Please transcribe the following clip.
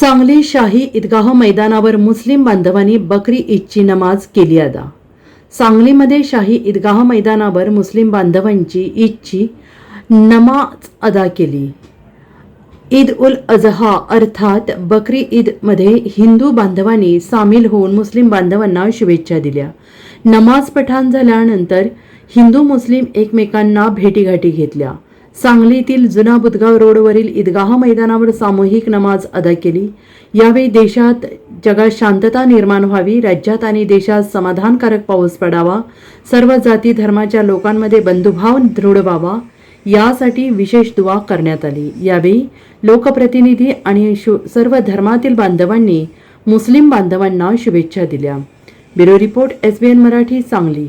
सांगली शाही ईदगाह मैदानावर मुस्लिम बांधवांनी बकरी ईदची नमाज केली अदा. सांगलीमध्ये शाही ईदगाह मैदानावर मुस्लिम बांधवांची ईदची नमाज अदा केली. ईद उल अजहा अर्थात बकरी ईदमध्ये हिंदू बांधवांनी सामील होऊन मुस्लिम बांधवांना शुभेच्छा दिल्या. नमाज पठाण झाल्यानंतर हिंदू मुस्लिम एकमेकांना भेटीगाठी घेतल्या. सांगलीतील जुना बुदगाव रोडवरील ईदगाह मैदानावर सामूहिक नमाज अदा केली. यावेळी देशात जगात शांतता निर्माण व्हावी राज्यात आणि देशात समाधानकारक पाऊस पडावा सर्व जाती धर्माच्या लोकांमध्ये बंधुभाव दृढ व्हावा यासाठी विशेष दुवा करण्यात आली. यावेळी लोकप्रतिनिधी आणि शु सर्व धर्मातील बांधवांनी मुस्लिम बांधवांना शुभेच्छा दिल्या. Bureau report S B N Marathi Sangli.